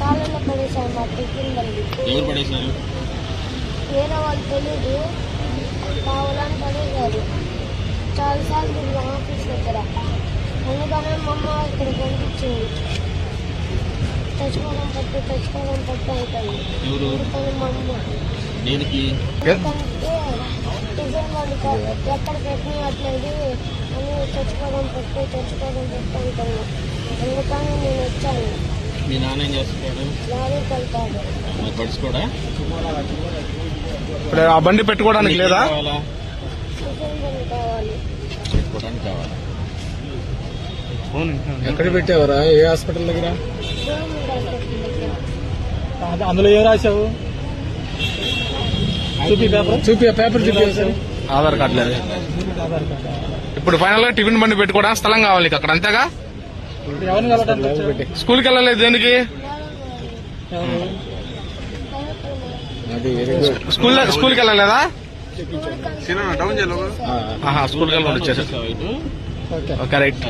కాలంలో పడేసాం మా టిఫిన్ బండి ఎవరు పడేశారు? వేరే వాళ్ళు తెలియదు కావాలని పడేశారు. చాలాసార్లు తిరిగాం ఆఫీస్ దగ్గర. అందుకనే మా అమ్మ ఇక్కడ పంపించింది. తెచ్చుకోవడం పట్టు తెచ్చుకోవడం పట్టు అవుతుంది అందుకని మా అమ్మ. దేనికి? ఎందుకంటే టిఫిన్ కా- ఎక్కడ పెట్టినట్లేదు తెచ్చుకోవడం పట్టు తెచ్చుకోవడం పట్టు అంటున్నాను అందుకని నేను వచ్చాను మీ నాన్న ఏం చేస్తున్నాడు? లారీకి వెళ్తాడు మరి పడుచుకోడా? ఇప్పుడు ఆ బండి పెట్టుకోవడానికి లేదా? కావాలా టిఫిన్ బండి కావాలి పెట్టుకోవడానికి కావాలా? అవును. ఎక్కడ పెట్టావరా? ఏ హాస్పిటల్ దగ్గర? గవర్నమెంట్ హాస్పిటల్ దగ్గర అందులో ఏం రాశావు? చూపి పేపర్? చూపి ఆ పేపర్ చూపి. ఆధార్ కార్డు లేదు. ఇప్పుడు ఫైనల్గా టిఫిన్ బండి పెట్టుకోవడానికి స్థలం కావాలి నీకు అక్కడ అంతేగా? స్కూల్కి వెళ్ళలేదు దేనికి? స్కూల్ స్కూల్కి వెళ్ళలేదా? స్కూల్కి వెళ్ళి వచ్చేసారు ఓకే రైట్.